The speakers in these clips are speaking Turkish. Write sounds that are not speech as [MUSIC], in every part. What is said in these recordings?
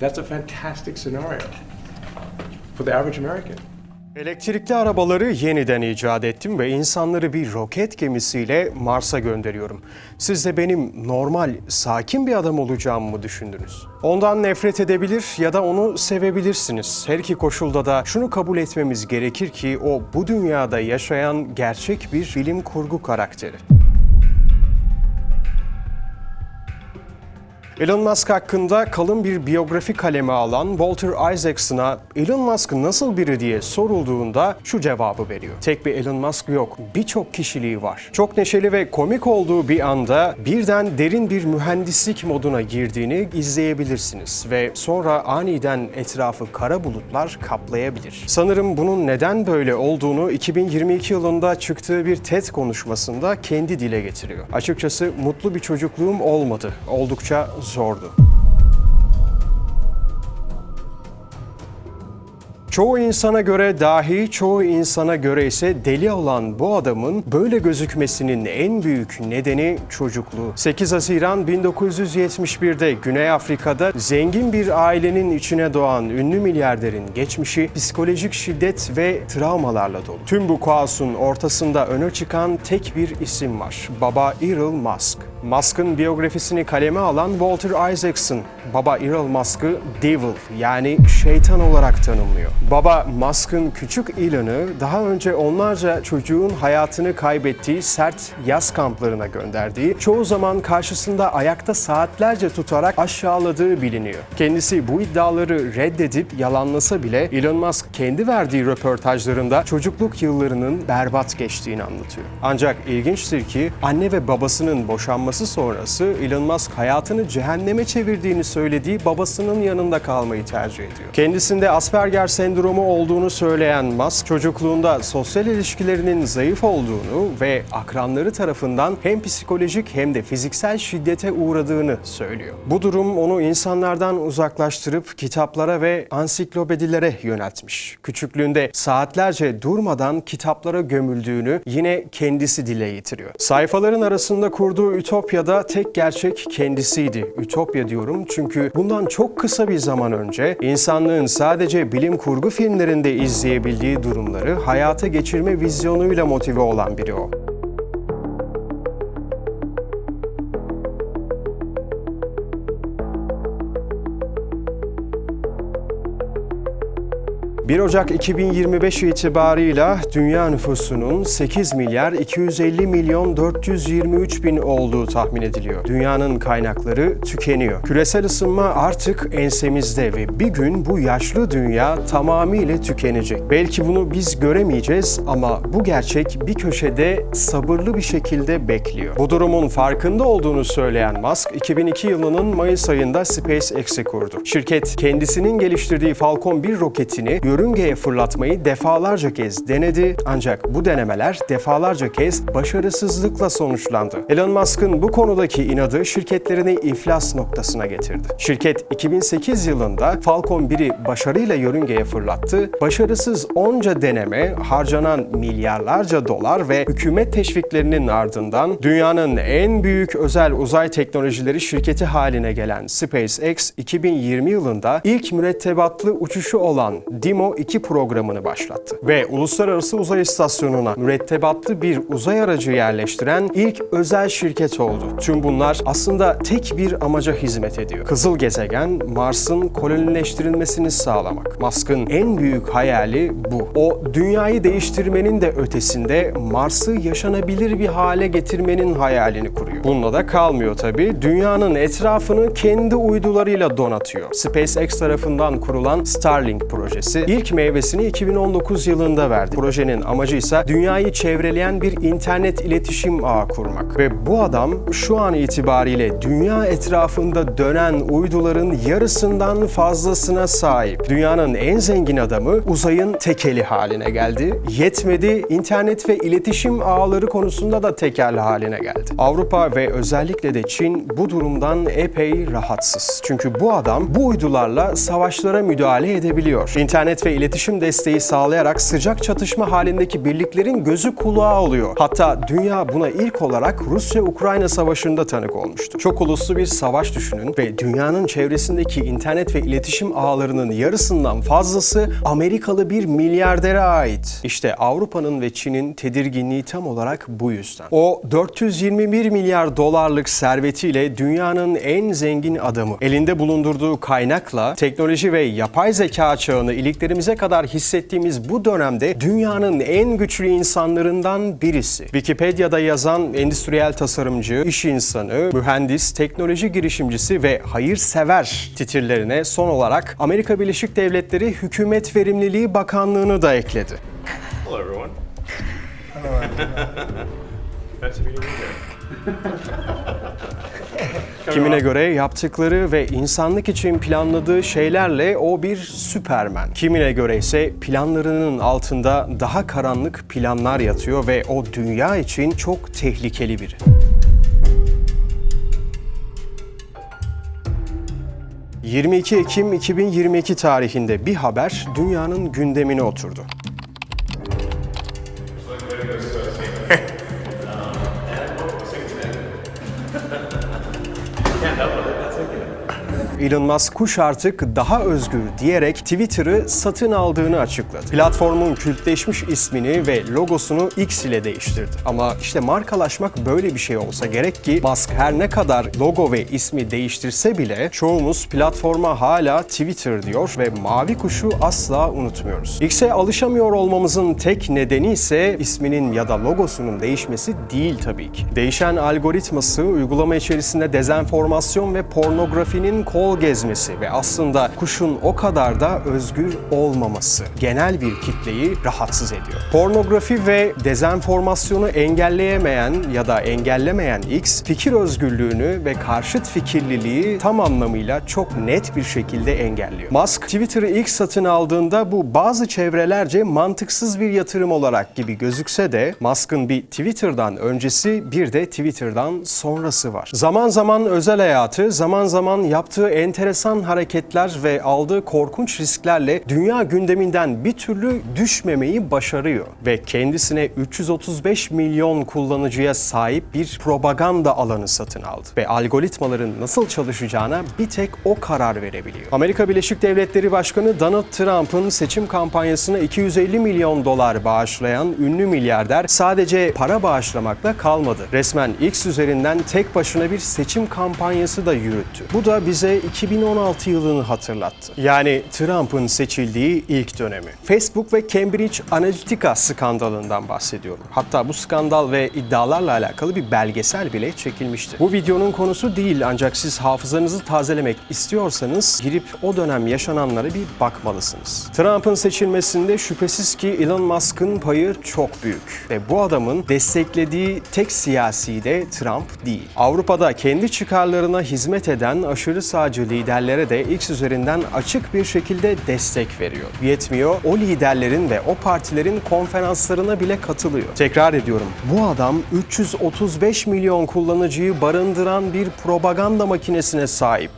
That's a fantastic scenario for the average American. Elektrikli arabaları yeniden icat ettim ve insanları bir roket gemisiyle Mars'a gönderiyorum. Siz de benim normal, sakin bir adam olacağımı mı düşündünüz? Ondan nefret edebilir ya da onu sevebilirsiniz. Her iki koşulda da şunu kabul etmemiz gerekir ki o bu dünyada yaşayan gerçek bir bilim kurgu karakteri. Elon Musk hakkında kalın bir biyografi kalemi alan Walter Isaacson'a Elon Musk nasıl biri diye sorulduğunda şu cevabı veriyor. Tek bir Elon Musk yok, birçok kişiliği var. Çok neşeli ve komik olduğu bir anda birden derin bir mühendislik moduna girdiğini izleyebilirsiniz ve sonra aniden etrafı kara bulutlar kaplayabilir. Sanırım bunun neden böyle olduğunu 2022 yılında çıktığı bir TED konuşmasında kendi dile getiriyor. Açıkçası mutlu bir çocukluğum olmadı. Oldukça zordu. Çoğu insana göre dahi, çoğu insana göre ise deli olan bu adamın böyle gözükmesinin en büyük nedeni çocukluğu. 8 Haziran 1971'de Güney Afrika'da zengin bir ailenin içine doğan ünlü milyarderin geçmişi psikolojik şiddet ve travmalarla dolu. Tüm bu kaosun ortasında öne çıkan tek bir isim var. Baba Elon Musk. Musk'ın biyografisini kaleme alan Walter Isaacson, baba Elon Musk'ı Devil yani şeytan olarak tanımlıyor. Baba Musk'ın küçük Elon'ı daha önce onlarca çocuğun hayatını kaybettiği sert yaz kamplarına gönderdiği, çoğu zaman karşısında ayakta saatlerce tutarak aşağıladığı biliniyor. Kendisi bu iddiaları reddedip yalanlasa bile Elon Musk kendi verdiği röportajlarında çocukluk yıllarının berbat geçtiğini anlatıyor. Ancak ilginçtir ki anne ve babasının boşanması sonrası Elon Musk hayatını cehenneme çevirdiğini söylediği babasının yanında kalmayı tercih ediyor. Kendisinde Asperger sendromu olduğunu söyleyen Musk, çocukluğunda sosyal ilişkilerinin zayıf olduğunu ve akranları tarafından hem psikolojik hem de fiziksel şiddete uğradığını söylüyor. Bu durum onu insanlardan uzaklaştırıp kitaplara ve ansiklopedilere yöneltmiş. Küçüklüğünde saatlerce durmadan kitaplara gömüldüğünü yine kendisi dile getiriyor. Sayfaların arasında kurduğu Ütopya'da tek gerçek kendisiydi. Ütopya diyorum çünkü bundan çok kısa bir zaman önce insanlığın sadece bilim kurgu filmlerinde izleyebildiği durumları hayata geçirme vizyonuyla motive olan biri o. 1 Ocak 2025 itibarıyla dünya nüfusunun 8 milyar 250 milyon 423 bin olduğu tahmin ediliyor. Dünyanın kaynakları tükeniyor. Küresel ısınma artık ensemizde ve bir gün bu yaşlı dünya tamamıyla tükenecek. Belki bunu biz göremeyeceğiz ama bu gerçek bir köşede sabırlı bir şekilde bekliyor. Bu durumun farkında olduğunu söyleyen Musk, 2002 yılının Mayıs ayında SpaceX'i kurdu. Şirket kendisinin geliştirdiği Falcon 1 roketini yörüngeye fırlatmayı defalarca kez denedi ancak bu denemeler defalarca kez başarısızlıkla sonuçlandı. Elon Musk'ın bu konudaki inadı şirketlerini iflas noktasına getirdi. Şirket 2008 yılında Falcon 1'i başarıyla yörüngeye fırlattı. Başarısız onca deneme, harcanan milyarlarca dolar ve hükümet teşviklerinin ardından dünyanın en büyük özel uzay teknolojileri şirketi haline gelen SpaceX 2020 yılında ilk mürettebatlı uçuşu olan Dimo 2 programını başlattı. Ve Uluslararası Uzay İstasyonu'na mürettebatlı bir uzay aracı yerleştiren ilk özel şirket oldu. Tüm bunlar aslında tek bir amaca hizmet ediyor. Kızıl gezegen Mars'ın kolonileştirilmesini sağlamak. Musk'ın en büyük hayali bu. O dünyayı değiştirmenin de ötesinde Mars'ı yaşanabilir bir hale getirmenin hayalini kuruyor. Bununla da kalmıyor tabii. Dünyanın etrafını kendi uydularıyla donatıyor. SpaceX tarafından kurulan Starlink projesi ilk meyvesini 2019 yılında verdi. Projenin amacı ise dünyayı çevreleyen bir internet iletişim ağı kurmak. Ve bu adam şu an itibariyle dünya etrafında dönen uyduların yarısından fazlasına sahip. Dünyanın en zengin adamı uzayın tekeli haline geldi. Yetmedi, internet ve iletişim ağları konusunda da tekel haline geldi. Avrupa ve özellikle de Çin bu durumdan epey rahatsız. Çünkü bu adam bu uydularla savaşlara müdahale edebiliyor. İnternet internet ve iletişim desteği sağlayarak sıcak çatışma halindeki birliklerin gözü kulağı oluyor. Hatta dünya buna ilk olarak Rusya-Ukrayna savaşında tanık olmuştu. Çok uluslu bir savaş düşünün ve dünyanın çevresindeki internet ve iletişim ağlarının yarısından fazlası Amerikalı bir milyardere ait. İşte Avrupa'nın ve Çin'in tedirginliği tam olarak bu yüzden. O 421 milyar dolarlık servetiyle dünyanın en zengin adamı. Elinde bulundurduğu kaynakla teknoloji ve yapay zeka çağını iliklerimize kadar hissettiğimiz bu dönemde dünyanın en güçlü insanlarından birisi. Wikipedia'da yazan endüstriyel tasarımcı, iş insanı, mühendis, teknoloji girişimcisi ve hayırsever titirlerine son olarak Amerika Birleşik Devletleri Hükümet Verimliliği Bakanlığı'nı da ekledi. Hello, everyone. nice to meet you there. [LAUGHS] Kimine göre yaptıkları ve insanlık için planladığı şeylerle o bir süpermen. Kimine göre ise planlarının altında daha karanlık planlar yatıyor ve o dünya için çok tehlikeli biri. ...22 Ekim 2022 tarihinde bir haber dünyanın gündemine oturdu. Elon Musk kuş artık daha özgür diyerek Twitter'ı satın aldığını açıkladı. Platformun kültleşmiş ismini ve logosunu X ile değiştirdi. Ama işte markalaşmak böyle bir şey olsa gerek ki Musk her ne kadar logo ve ismi değiştirse bile çoğumuz platforma hala Twitter diyor ve mavi kuşu asla unutmuyoruz. X'e alışamıyor olmamızın tek nedeni ise isminin ya da logosunun değişmesi değil tabii ki. Değişen algoritması uygulama içerisinde dezenformasyon ve pornografinin kol gezmesi ve aslında kuşun o kadar da özgür olmaması genel bir kitleyi rahatsız ediyor. Pornografi ve dezenformasyonu engelleyemeyen ya da engellemeyen X fikir özgürlüğünü ve karşıt fikirliliği tam anlamıyla çok net bir şekilde engelliyor. Musk Twitter'ı ilk satın aldığında bu bazı çevrelerce mantıksız bir yatırım olarak gibi gözükse de Musk'ın bir Twitter'dan öncesi bir de Twitter'dan sonrası var. Zaman zaman özel hayatı, zaman zaman yaptığı enteresan hareketler ve aldığı korkunç risklerle dünya gündeminden bir türlü düşmemeyi başarıyor ve kendisine 335 milyon kullanıcıya sahip bir propaganda alanı satın aldı ve algoritmaların nasıl çalışacağına bir tek o karar verebiliyor. Amerika Birleşik Devletleri Başkanı Donald Trump'ın seçim kampanyasına 250 milyon dolar bağışlayan ünlü milyarder sadece para bağışlamakla kalmadı. Resmen X üzerinden tek başına bir seçim kampanyası da yürüttü. Bu da bize 2016 yılını hatırlattı. Yani Trump'ın seçildiği ilk dönemi. Facebook ve Cambridge Analytica skandalından bahsediyorum. Hatta bu skandal ve iddialarla alakalı bir belgesel bile çekilmişti. Bu videonun konusu değil ancak siz hafızanızı tazelemek istiyorsanız girip o dönem yaşananlara bir bakmalısınız. Trump'ın seçilmesinde şüphesiz ki Elon Musk'ın payı çok büyük ve bu adamın desteklediği tek siyasi de Trump değil. Avrupa'da kendi çıkarlarına hizmet eden aşırı sağcı liderlere de X üzerinden açık bir şekilde destek veriyor. Yetmiyor, o liderlerin ve o partilerin konferanslarına bile katılıyor. Tekrar ediyorum, bu adam 335 milyon kullanıcıyı barındıran bir propaganda makinesine sahip.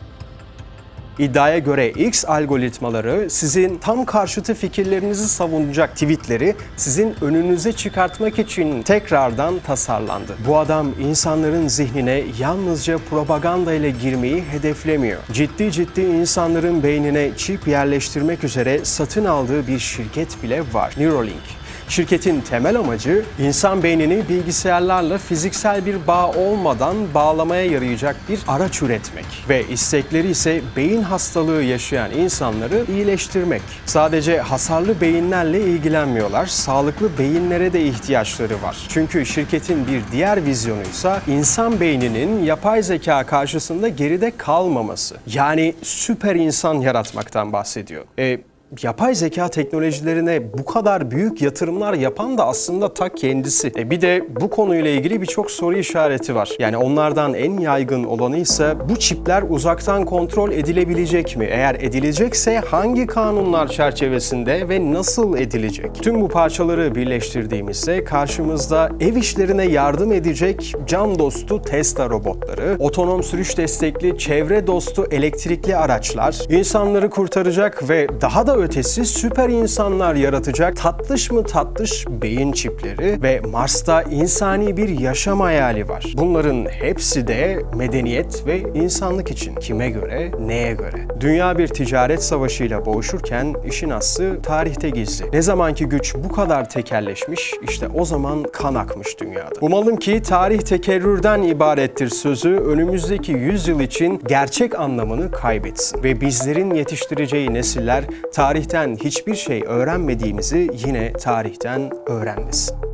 İddiaya göre X algoritmaları sizin tam karşıtı fikirlerinizi savunacak tweetleri sizin önünüze çıkartmak için tekrardan tasarlandı. Bu adam insanların zihnine yalnızca propaganda ile girmeyi hedeflemiyor. Ciddi ciddi insanların beynine çip yerleştirmek üzere satın aldığı bir şirket bile var. Neuralink. Şirketin temel amacı insan beynini bilgisayarlarla fiziksel bir bağ olmadan bağlamaya yarayacak bir araç üretmek ve istekleri ise beyin hastalığı yaşayan insanları iyileştirmek. Sadece hasarlı beyinlerle ilgilenmiyorlar, sağlıklı beyinlere de ihtiyaçları var. Çünkü şirketin bir diğer vizyonuysa insan beyninin yapay zeka karşısında geride kalmaması. Yani süper insan yaratmaktan bahsediyor. E, yapay zeka teknolojilerine bu kadar büyük yatırımlar yapan da aslında ta kendisi. E bir de bu konuyla ilgili birçok soru işareti var. Yani onlardan en yaygın olanı ise bu çipler uzaktan kontrol edilebilecek mi? Eğer edilecekse hangi kanunlar çerçevesinde ve nasıl edilecek? Tüm bu parçaları birleştirdiğimizde karşımızda ev işlerine yardım edecek can dostu Tesla robotları, otonom sürüş destekli çevre dostu elektrikli araçlar, insanları kurtaracak ve daha da ötesi süper insanlar yaratacak tatlış mı tatlış beyin çipleri ve Mars'ta insani bir yaşam hayali var. Bunların hepsi de medeniyet ve insanlık için. Kime göre, neye göre? Dünya bir ticaret savaşıyla boğuşurken işin aslı tarihte gizli. Ne zamanki güç bu kadar tekelleşmiş, işte o zaman kan akmış dünyada. Umalım ki tarih tekerrürden ibarettir sözü önümüzdeki yüzyıl için gerçek anlamını kaybetsin ve bizlerin yetiştireceği nesiller tarihten hiçbir şey öğrenmediğimizi yine tarihten öğrenmesin.